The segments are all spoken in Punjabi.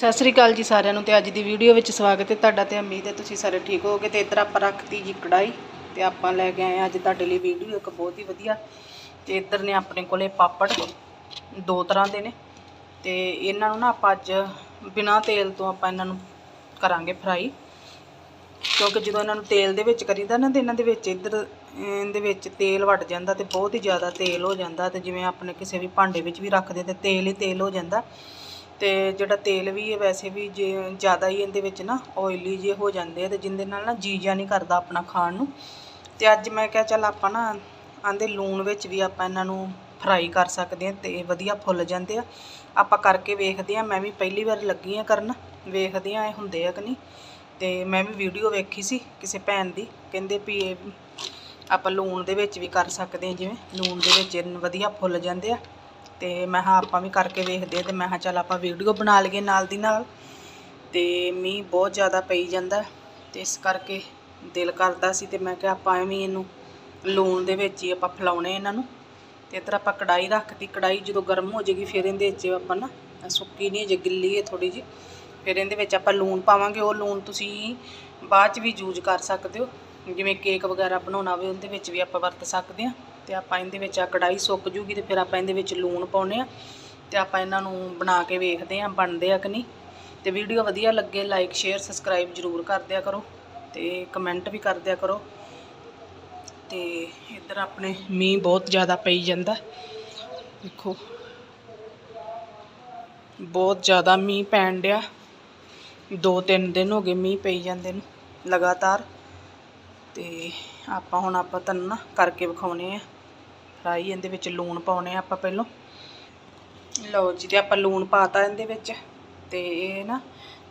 ਸਤਿ ਸ੍ਰੀ ਅਕਾਲ ਜੀ ਸਾਰਿਆਂ ਨੂੰ ਤੇ ਅੱਜ ਦੀ ਵੀਡੀਓ ਵਿੱਚ ਸਵਾਗਤ ਹੈ ਤੁਹਾਡਾ ਤੇ ਉਮੀਦ ਹੈ ਤੁਸੀਂ ਸਾਰੇ ਠੀਕ ਹੋਗੇ ਤੇ ਇੱਧਰ ਆਪਾਂ ਰੱਖਤੀ ਜੀ ਕੜਾਈ ਤੇ ਆਪਾਂ ਲੈ ਕੇ ਆਏ ਹਾਂ ਅੱਜ ਤੁਹਾਡੇ ਲਈ ਵੀਡੀਓ ਇੱਕ ਬਹੁਤ ਹੀ ਵਧੀਆ ਤੇ ਇੱਧਰ ਨੇ ਆਪਣੇ ਕੋਲੇ ਪਾਪੜ ਦੋ ਤਰ੍ਹਾਂ ਦੇ ਨੇ ਤੇ ਇਹਨਾਂ ਨੂੰ ਨਾ ਆਪਾਂ ਅੱਜ ਬਿਨਾਂ ਤੇਲ ਤੋਂ ਆਪਾਂ ਇਹਨਾਂ ਨੂੰ ਕਰਾਂਗੇ ਫਰਾਈ ਕਿਉਂਕਿ ਜਦੋਂ ਇਹਨਾਂ ਨੂੰ ਤੇਲ ਦੇ ਵਿੱਚ ਕਰੀਦਾ ਨਾ ਤੇ ਇਹਨਾਂ ਦੇ ਵਿੱਚ ਇੱਧਰ ਇਹਦੇ ਵਿੱਚ ਤੇਲ ਵੜ ਜਾਂਦਾ ਤੇ ਬਹੁਤ ਹੀ ਜ਼ਿਆਦਾ ਤੇਲ ਹੋ ਜਾਂਦਾ ਤੇ ਜਿਵੇਂ ਆਪਣੇ ਕਿਸੇ ਵੀ ਭਾਂਡੇ ਵਿੱਚ ਵੀ ਰੱਖਦੇ ਤੇ ਤੇਲ ਹੀ ਤੇਲ ਹੋ ਜਾਂਦਾ। ਤੇ ਜਿਹੜਾ ਤੇਲ ਵੀ ਹੈ ਵੈਸੇ ਵੀ ਜੇ ਜ਼ਿਆਦਾ ਹੀ ਇਹਦੇ ਵਿੱਚ ਨਾ ਆਇਲੀ ਜੇ ਹੋ ਜਾਂਦੇ ਆ ਤੇ ਜਿੰਦੇ ਨਾਲ ਨਾ ਜੀ ਜਾ ਨਹੀਂ ਕਰਦਾ ਆਪਣਾ ਖਾਣ ਨੂੰ। ਤੇ ਅੱਜ ਮੈਂ ਕਿਹਾ ਚੱਲ ਆਪਾਂ ਨਾ ਆਂਦੇ ਲੂਣ ਵਿੱਚ ਵੀ ਆਪਾਂ ਇਹਨਾਂ ਨੂੰ ਫਰਾਈ ਕਰ ਸਕਦੇ ਹਾਂ ਤੇ ਵਧੀਆ ਫੁੱਲ ਜਾਂਦੇ ਆ। ਆਪਾਂ ਕਰਕੇ ਵੇਖਦੇ ਆ, ਮੈਂ ਵੀ ਪਹਿਲੀ ਵਾਰ ਲੱਗੀ ਆ ਕਰਨ, ਵੇਖਦੇ ਆ ਇਹ ਹੁੰਦੇ ਆ ਕਿ ਨਹੀਂ। ਤੇ ਮੈਂ ਵੀ ਵੀਡੀਓ ਵੇਖੀ ਸੀ ਕਿਸੇ ਭੈਣ ਦੀ, ਕਹਿੰਦੇ ਵੀ ਇਹ ਆਪਾਂ ਲੂਣ ਦੇ ਵਿੱਚ ਵੀ ਕਰ ਸਕਦੇ ਹਾਂ ਜਿਵੇਂ ਲੂਣ ਦੇ ਵਿੱਚ ਵਧੀਆ ਫੁੱਲ ਜਾਂਦੇ ਆ। ਤੇ ਮੈਂ ਹਾਂ ਆਪਾਂ ਵੀ ਕਰਕੇ ਵੇਖਦੇ ਆ ਤੇ ਮੈਂ ਹਾਂ ਚੱਲ ਆਪਾਂ ਵੀਡੀਓ ਬਣਾ ਲਈਏ ਨਾਲ ਦੀ ਨਾਲ। ਤੇ ਮੀਂਹ ਬਹੁਤ ਜ਼ਿਆਦਾ ਪਈ ਜਾਂਦਾ ਤੇ ਇਸ ਕਰਕੇ ਦਿਲ ਕਰਦਾ ਸੀ ਤੇ ਮੈਂ ਕਿਹਾ ਆਪਾਂ ਐਵੇਂ ਇਹਨੂੰ ਲੂਣ ਦੇ ਵਿੱਚ ਹੀ ਆਪਾਂ ਫਲਾਉਣੇ ਇਹਨਾਂ ਨੂੰ। ਤੇ ਇੱਧਰ ਆਪਾਂ ਕੜਾਈ ਰੱਖਤੀ ਕੜਾਈ ਜਦੋਂ ਗਰਮ ਹੋ ਜਾਏਗੀ ਫਿਰ ਇਹਦੇ ਵਿੱਚ ਆਪਾਂ ਨਾ ਸੁੱਕੀ ਨਹੀਂ ਜੇ ਗਿੱਲੀ ਹੈ ਥੋੜੀ ਜੀ ਫਿਰ ਇਹਦੇ ਵਿੱਚ ਆਪਾਂ ਲੂਣ ਪਾਵਾਂਗੇ। ਉਹ ਲੂਣ ਤੁਸੀਂ ਬਾਅਦ ਚ ਵੀ ਯੂਜ਼ ਕਰ ਸਕਦੇ ਹੋ। ਜਿਵੇਂ ਕੇਕ ਵਗੈਰਾ ਬਣਾਉਣਾ ਹੋਵੇ, ਉਹਦੇ ਵਿੱਚ ਵੀ ਆਪਾਂ ਵਰਤ ਸਕਦੇ ਹਾਂ। ਤੇ ਆਪਾਂ ਇਹਦੇ ਵਿੱਚ ਆ ਕੜਾਈ ਸੁੱਕ ਜੂਗੀ ਤੇ ਫਿਰ ਆਪਾਂ ਇਹਦੇ ਵਿੱਚ ਲੂਣ ਪਾਉਨੇ ਆ ਤੇ ਆਪਾਂ ਇਹਨਾਂ ਨੂੰ ਬਣਾ ਕੇ ਵੇਖਦੇ ਆ ਬਣਦੇ ਆ ਕਿ ਨਹੀਂ। ਤੇ ਵੀਡੀਓ ਵਧੀਆ ਲੱਗੇ ਲਾਈਕ ਸ਼ੇਅਰ ਸਬਸਕ੍ਰਾਈਬ ਜਰੂਰ ਕਰ ਦਿਆ ਕਰੋ ਤੇ ਕਮੈਂਟ ਵੀ ਕਰ ਦਿਆ ਕਰੋ। ਤੇ ਇੱਧਰ ਆਪਣੇ ਮੀਂਹ ਬਹੁਤ ਜ਼ਿਆਦਾ ਪਈ ਜਾਂਦਾ। ਦੇਖੋ, ਬਹੁਤ ਜ਼ਿਆਦਾ ਮੀਂਹ ਪੈਣ ਡਿਆ। ਦੋ ਤਿੰਨ ਦਿਨ ਹੋ ਗਏ ਮੀਂਹ ਪਈ ਜਾਂਦੇ ਨੂੰ, ਲਗਾਤਾਰ। ਤੇ ਆਪਾਂ ਹੁਣ ਆਪਾਂ ਤਨ ਨਾ ਕਰਕੇ ਵਿਖਾਉਨੇ ਆ। ਫਰਾਈ ਇਹਦੇ ਵਿੱਚ ਲੂਣ ਪਾਉਨੇ ਆ ਆਪਾਂ ਪਹਿਲਾਂ। ਲਓ ਜੀ, ਤੇ ਆਪਾਂ ਲੂਣ ਪਾਤਾ ਇਹਦੇ ਵਿੱਚ। ਤੇ ਇਹ ਨਾ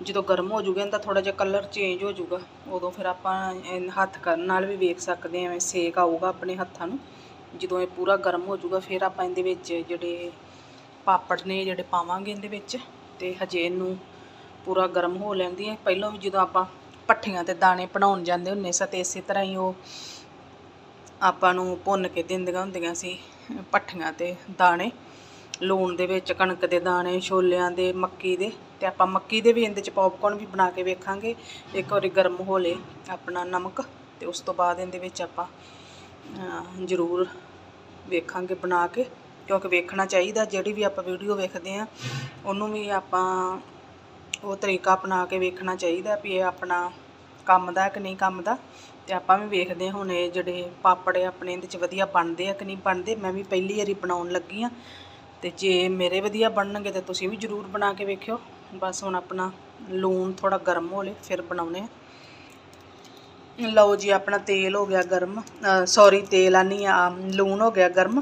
ਜਦੋਂ ਗਰਮ ਹੋ ਜੂਗਾ, ਇਹਦਾ ਥੋੜਾ ਜਿਹਾ ਕਲਰ ਚੇਂਜ ਹੋ ਜੂਗਾ। ਉਦੋਂ ਫਿਰ ਆਪਾਂ ਇਹ ਹੱਥ ਕਰਨ ਨਾਲ ਵੀ ਵੇਖ ਸਕਦੇ ਹਾਂ, ਐਵੇਂ ਸੇਕ ਆਊਗਾ ਆਪਣੇ ਹੱਥਾਂ ਨੂੰ। ਜਦੋਂ ਇਹ ਪੂਰਾ ਗਰਮ ਹੋ ਜੂਗਾ, ਫਿਰ ਆਪਾਂ ਇਹਦੇ ਵਿੱਚ ਜਿਹੜੇ ਪਾਪੜ ਨੇ, ਜਿਹੜੇ ਪਾਵਾਂਗੇ ਇਹਦੇ ਵਿੱਚ। ਤੇ ਹਜੇ ਇਹਨੂੰ ਪੂਰਾ ਗਰਮ ਹੋ ਲੈਂਦੀ ਹੈ। ਪਹਿਲਾਂ ਵੀ ਜਦੋਂ ਆਪਾਂ ਪੱਠੀਆਂ ਤੇ ਦਾਣੇ ਬਣਾਉਣ ਜਾਂਦੇ ਹੁੰਨੇ ਸਾਂ ਤੇ ਇਸੇ ਤਰ੍ਹਾਂ ਹੀ ਉਹ ਆਪਾਂ ਨੂੰ ਭੁੰਨ ਕੇ ਦਿੰਦੀਆਂ ਹੁੰਦੀਆਂ ਸੀ ਪੱਠੀਆਂ ਤੇ ਦਾਣੇ। ਲੂਣ ਦੇ ਵਿੱਚ, ਕਣਕ ਦੇ ਦਾਣੇ, ਛੋਲਿਆਂ ਦੇ, ਮੱਕੀ ਦੇ ਤੇ ਆਪਾਂ ਮੱਕੀ ਦੇ ਵੀ ਇਹਦੇ ਚ ਪੌਪਕੌਰਨ ਵੀ ਬਣਾ ਕੇ ਵੇਖਾਂਗੇ। ਇੱਕ ਵਾਰੀ ਗਰਮ ਹੋ ਲੇ ਆਪਣਾ ਨਮਕ ਤੇ ਉਸ ਤੋਂ ਬਾਅਦ ਇਹਦੇ ਵਿੱਚ ਆਪਾਂ ਜ਼ਰੂਰ ਵੇਖਾਂਗੇ ਬਣਾ ਕੇ। ਕਿਉਂਕਿ ਵੇਖਣਾ ਚਾਹੀਦਾ, ਜਿਹੜੀ ਵੀ ਆਪਾਂ ਵੀਡੀਓ ਵੇਖਦੇ ਆ ਉਹਨੂੰ ਵੀ ਆਪਾਂ ਉਹ ਤਰੀਕਾ ਅਪਣਾ ਕੇ ਵੇਖਣਾ ਚਾਹੀਦਾ ਵੀ ਇਹ ਆਪਣਾ ਕੰਮ ਦਾ ਕਿ ਨਹੀਂ ਕੰਮ ਦਾ। ਤੇ ਆਪਾਂ ਵੀ ਵੇਖਦੇ ਹਾਂ ਹੁਣ ਇਹ ਜਿਹੜੇ ਪਾਪੜ ਆਪਣੇ ਇਹਦੇ ਚ ਵਧੀਆ ਬਣਦੇ ਆ ਕਿ ਨਹੀਂ ਬਣਦੇ, ਮੈਂ ਵੀ ਪਹਿਲੀ ਵਾਰੀ ਬਣਾਉਣ ਲੱਗੀ ਆ ਤੇ ਜੇ ਮੇਰੇ ਵਧੀਆ ਬਣਨਗੇ ਤਾਂ ਤੁਸੀਂ ਵੀ ਜ਼ਰੂਰ ਬਣਾ ਕੇ ਵੇਖਿਓ। ਬਸ ਹੁਣ ਆਪਣਾ ਲੂਣ ਥੋੜਾ ਗਰਮ ਹੋ ਲੇ ਫਿਰ ਬਣਾਉਣੇ ਆ ਲਓ ਜੀ, ਆਪਣਾ ਤੇਲ ਹੋ ਗਿਆ ਗਰਮ ਸੌਰੀ ਤੇਲ ਆਨੀ ਆ ਲੂਣ ਹੋ ਗਿਆ ਗਰਮ।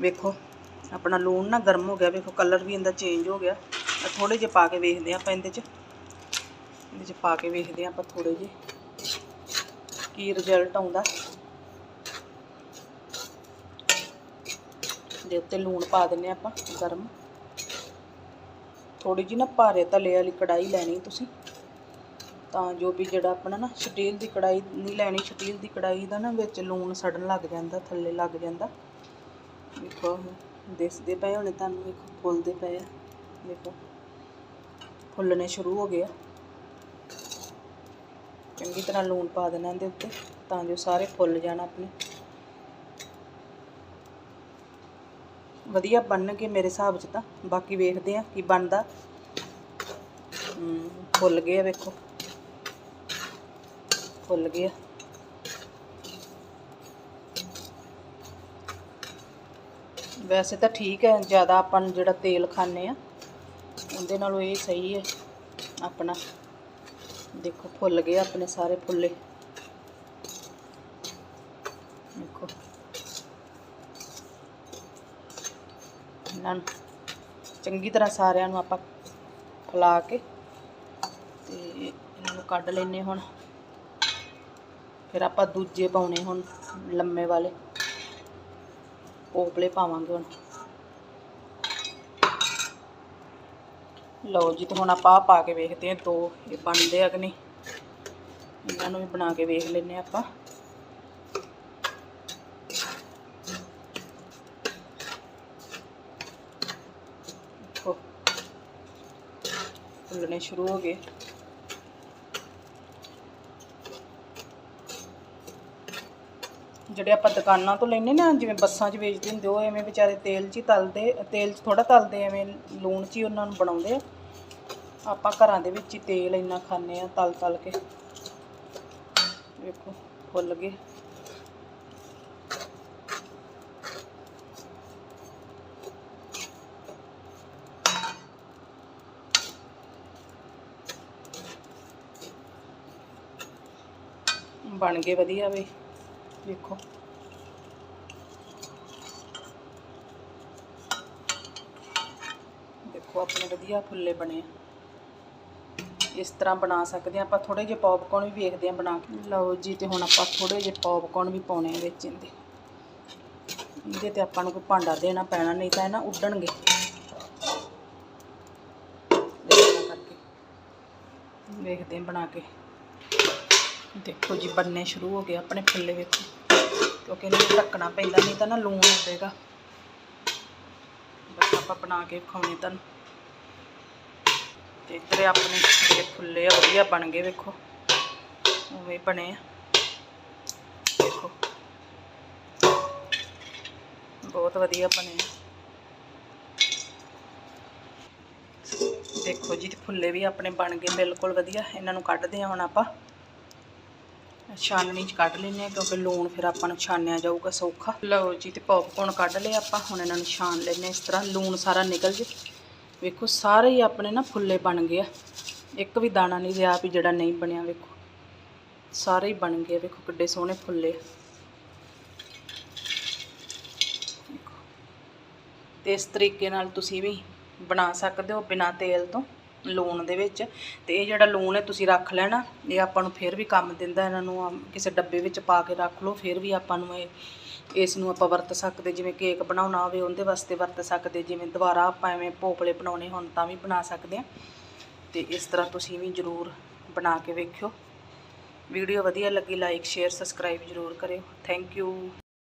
ਵੇਖੋ, ਆਪਣਾ ਲੂਣ ਨਾ ਗਰਮ ਹੋ ਗਿਆ, ਵੇਖੋ ਕਲਰ ਵੀ ਇਹਦਾ ਚੇਂਜ ਹੋ ਗਿਆ। ਥੋੜੇ ਜਿਹੇ ਪਾ ਕੇ ਵੇਖਦੇ ਆ ਆਪਾਂ ਇਹਦੇ ਚ। ਇਹਦੇ ਚ ਪਾ ਕੇ ਵੇਖਦੇ ਆ ਆਪਾਂ ਥੋੜੇ ਜਿਹੇ ਕੀ ਰਿਜ਼ਲਟ ਆਉਂਦਾ। ਦੇ ਉੱਤੇ ਲੂਣ ਪਾ ਦਿੰਨੇ ਆਪਾਂ ਗਰਮ। ਥੋੜੀ ਜਿਹੀ ਨਾ ਭਾਰੇ ਤਲੇ ਵਾਲੀ ਕੜਾਈ ਲੈਣੀ ਤੁਸੀਂ। ਤਾਂ ਜੋ ਵੀ ਜਿਹੜਾ ਆਪਣਾ ਨਾ ਸਟੀਲ ਦੀ ਕੜਾਈ ਨਹੀਂ ਲੈਣੀ, ਸਟੀਲ ਦੀ ਕੜਾਈ ਦਾ ਨਾ ਵਿੱਚ ਲੂਣ ਸੜਨ ਲੱਗ ਜਾਂਦਾ, ਥੱਲੇ ਲੱਗ ਜਾਂਦਾ। ਦੇਖੋ ਦਿਸਦੇ ਪਏ ਹੋਣੇ ਤੁਹਾਨੂੰ ਵੇਖੋ ਫੁੱਲਦੇ ਪਏ ਆ। ਦੇਖੋ। ਫੁੱਲਣੇ ਸ਼ੁਰੂ ਹੋ ਗਏ ਆ। ਚੰਗੀ ਤਰ੍ਹਾਂ ਲੂਣ ਪਾ ਦੇਣਾ ਇਹਦੇ ਉੱਤੇ, ਤਾਂ ਜੋ ਸਾਰੇ ਫੁੱਲ ਜਾਣ ਆਪਣੇ। ਵਧੀਆ ਬਣਨਗੇ ਮੇਰੇ ਹਿਸਾਬ 'ਚ ਤਾਂ। ਬਾਕੀ ਵੇਖਦੇ ਆ ਕੀ ਬਣਦਾ। ਫੁੱਲ ਗਏ ਆ ਵੇਖੋ। ਫੁੱਲ ਗਏ ਆ। ਵੈਸੇ ਤਾਂ ਠੀਕ ਹੈ, ਜ਼ਿਆਦਾ ਆਪਾਂ ਜਿਹੜਾ ਤੇਲ ਖਾਂਦੇ ਆ ਉਹਦੇ ਨਾਲੋਂ ਇਹ ਸਹੀ ਹੈ ਆਪਣਾ। ਦੇਖੋ, ਫੁੱਲ ਗਏ ਆਪਣੇ ਸਾਰੇ ਫੁੱਲੇ। ਦੇਖੋ। ਇਹਨਾਂ ਨੂੰ ਚੰਗੀ ਤਰ੍ਹਾਂ ਸਾਰਿਆਂ ਨੂੰ ਆਪਾਂ ਖਿਲਾ ਕੇ ਤੇ ਇਹਨਾਂ ਨੂੰ ਕੱਢ ਲੈਨੇ ਹੁਣ। ਫਿਰ ਆਪਾਂ ਦੂਜੇ ਪਾਉਣੇ ਹੁਣ ਲੰਮੇ ਵਾਲੇ। ਪੋਪਲੇ ਪਾਵਾਂਗੇ ਹੁਣ। ਲਓ ਜੀ, ਤੇ ਹੁਣ ਆਪਾਂ ਪਾ ਕੇ ਵੇਖਦੇ ਹਾਂ ਦੋ, ਇਹ ਬਣਦੇ ਆ ਕਿ ਨਹੀਂ। ਇਹਨਾਂ ਨੂੰ ਵੀ ਬਣਾ ਕੇ ਵੇਖ ਲੈਨੇ ਆਪਾਂ। ਦੇਖੋ, ਫੁੱਲਣੇ ਸ਼ੁਰੂ ਹੋ ਗਏ। ਜਿਹੜੇ ਆਪਾਂ ਦੁਕਾਨਾਂ ਤੋਂ ਲੈਨੇ ਨਾ, ਜਿਵੇਂ ਬੱਸਾਂ 'ਚ ਵੇਚਦੇ ਹੁੰਦੇ, ਉਹ ਐਵੇਂ ਵਿਚਾਰੇ ਤੇਲ 'ਚ ਹੀ ਤਲਦੇ, ਤੇਲ 'ਚ ਥੋੜਾ ਤਲਦੇ, ਐਵੇਂ ਲੂਣ 'ਚ ਹੀ ਉਹਨਾਂ ਨੂੰ ਬਣਾਉਂਦੇ ਆ। ਆਪਾਂ ਘਰਾਂ ਦੇ ਵਿੱਚ ਹੀ ਤੇਲ ਇੰਨਾ ਖਾਂਦੇ ਆ ਤਲ ਤਲ ਕੇ। ਵੇਖੋ, ਫੁੱਲ ਗਏ। ਬਣ ਗਏ ਵਧੀਆ ਵੇ ਦੇਖੋ ਦੇਖੋ, ਆਪਣੇ ਵਧੀਆ ਫੁੱਲੇ ਬਣੇ ਆ। ਇਸ ਤਰ੍ਹਾਂ ਬਣਾ ਸਕਦੇ ਆ ਆਪਾਂ ਥੋੜੇ ਜਿਹੇ ਪੌਪਕੌਰਨ ਵੀ ਵੇਖਦੇ ਆ ਬਣਾ ਕੇ। ਲਓ ਜੀ, ਤੇ ਹੁਣ ਆਪਾਂ ਥੋੜੇ ਜਿਹੇ ਪੌਪਕੌਰਨ ਵੀ ਪਾਉਣੇ ਆ ਵਿੱਚ ਇਹਦੇ। ਇਹਦੇ ਤੇ ਆਪਾਂ ਨੂੰ ਕੋਈ ਭਾਂਡਾ ਦੇਣਾ ਪੈਣਾ, ਨਹੀਂ ਤਾਂ ਇਹ ਨਾ ਉੱਡਣਗੇ। ਵੇਖਦੇ ਆ ਬਣਾ ਕੇ। ਦੇਖੋ ਜੀ ਬੰਨੇ ਸ਼ੁਰੂ ਹੋ ਗਏ ਆਪਣੇ ਫੁੱਲੇ ਵਿੱਚ। ਕਿਉਂਕਿ ਇਹਨੂੰ ਢੱਕਣਾ ਪੈਂਦਾ, ਨਹੀਂ ਤਾਂ ਨਾ ਲੂਣ ਉੱਡੇਗਾ ਬਸ ਆਪਾਂ ਬਣਾ ਕੇ ਖਾਣੇ ਤੁਹਾਨੂੰ ਤੇ ਇੱਧਰ ਆਪਣੇ ਜਿਹੜੇ ਫੁੱਲੇ ਆ, ਵਧੀਆ ਬਣ ਗਏ ਵੇਖੋ। ਉਵੇਂ ਹੀ ਬਣੇ ਆ। ਦੇਖੋ। ਬਹੁਤ ਵਧੀਆ ਬਣੇ ਆ। ਦੇਖੋ ਜੀ ਤੇ ਫੁੱਲੇ ਵੀ ਆਪਣੇ ਬਣ ਗਏ, ਬਿਲਕੁਲ ਵਧੀਆ। ਇਹਨਾਂ ਨੂੰ ਕੱਢਦੇ ਆ ਹੁਣ ਆਪਾਂ। ਛਾਨਣੀ ਚ ਕੱਢ ਲੈਂਦੇ ਆ ਕਿਉਂਕਿ ਲੂਣ ਫਿਰ ਆਪਾਂ ਨੂੰ ਛਾਨਿਆ ਜਾਊਗਾ ਸੌਖਾ। ਲਓ ਜੀ, ਤੇ ਪੌਪਕੌਰਨ ਕੱਢ ਲਿਆ ਆਪਾਂ। ਹੁਣ ਇਹਨਾਂ ਨੂੰ ਛਾਨ ਲੈਂਦੇ ਇਸ ਤਰ੍ਹਾਂ। ਲੂਣ ਸਾਰਾ ਨਿਕਲ ਜੇ। ਵੇਖੋ, ਸਾਰੇ ਹੀ ਆਪਣੇ ਨਾ ਫੁੱਲੇ ਬਣ ਗਏ ਆ। ਇੱਕ ਵੀ ਦਾਣਾ ਨਹੀਂ ਰਿਹਾ ਵੀ ਜਿਹੜਾ ਨਹੀਂ ਬਣਿਆ, ਵੇਖੋ। ਸਾਰੇ ਹੀ ਬਣ ਗਏ ਵੇਖੋ ਕਿੱਡੇ ਸੋਹਣੇ ਫੁੱਲੇ ਆ। ਤੇ ਇਸ ਤਰੀਕੇ ਨਾਲ ਤੁਸੀਂ ਵੀ ਬਣਾ ਸਕਦੇ ਹੋ ਬਿਨਾਂ ਤੇਲ ਤੋਂ, ਲੂਣ ਦੇ ਵਿੱਚ। ਤੇ ਇਹ ਜਿਹੜਾ ਲੂਣ ਹੈ, ਤੁਸੀਂ ਰੱਖ ਲੈਣਾ। ਇਹ ਆਪਾਂ ਨੂੰ ਫਿਰ ਵੀ ਕੰਮ ਦਿੰਦਾ, ਇਹਨਾਂ ਨੂੰ ਕਿਸੇ ਡੱਬੇ ਵਿੱਚ ਪਾ ਕੇ ਰੱਖ ਲਓ, ਫਿਰ ਵੀ ਆਪਾਂ ਨੂੰ ਇਹ ਇਸ ਨੂੰ ਆਪਾਂ ਵਰਤ ਸਕਦੇ, ਜਿਵੇਂ ਕੇਕ ਬਣਾਉਣਾ ਹੋਵੇ, ਉਹਦੇ ਵਾਸਤੇ ਵਰਤ ਸਕਦੇ, ਜਿਵੇਂ ਦੁਬਾਰਾ ਆਪਾਂ ਐਵੇਂ ਭੋਪਲੇ ਬਣਾਉਣੇ ਹੋਣ ਤਾਂ ਵੀ ਬਣਾ ਸਕਦੇ ਆ ਤੇ ਇਸ ਤਰ੍ਹਾਂ ਤੁਸੀਂ ਵੀ ਜ਼ਰੂਰ ਬਣਾ ਕੇ ਵੇਖਿਓ। ਵੀਡੀਓ ਵਧੀਆ ਲੱਗੀ ਲਾਈਕ ਸ਼ੇਅਰ ਸਬਸਕ੍ਰਾਈਬ ਜ਼ਰੂਰ ਕਰਿਓ। Thank you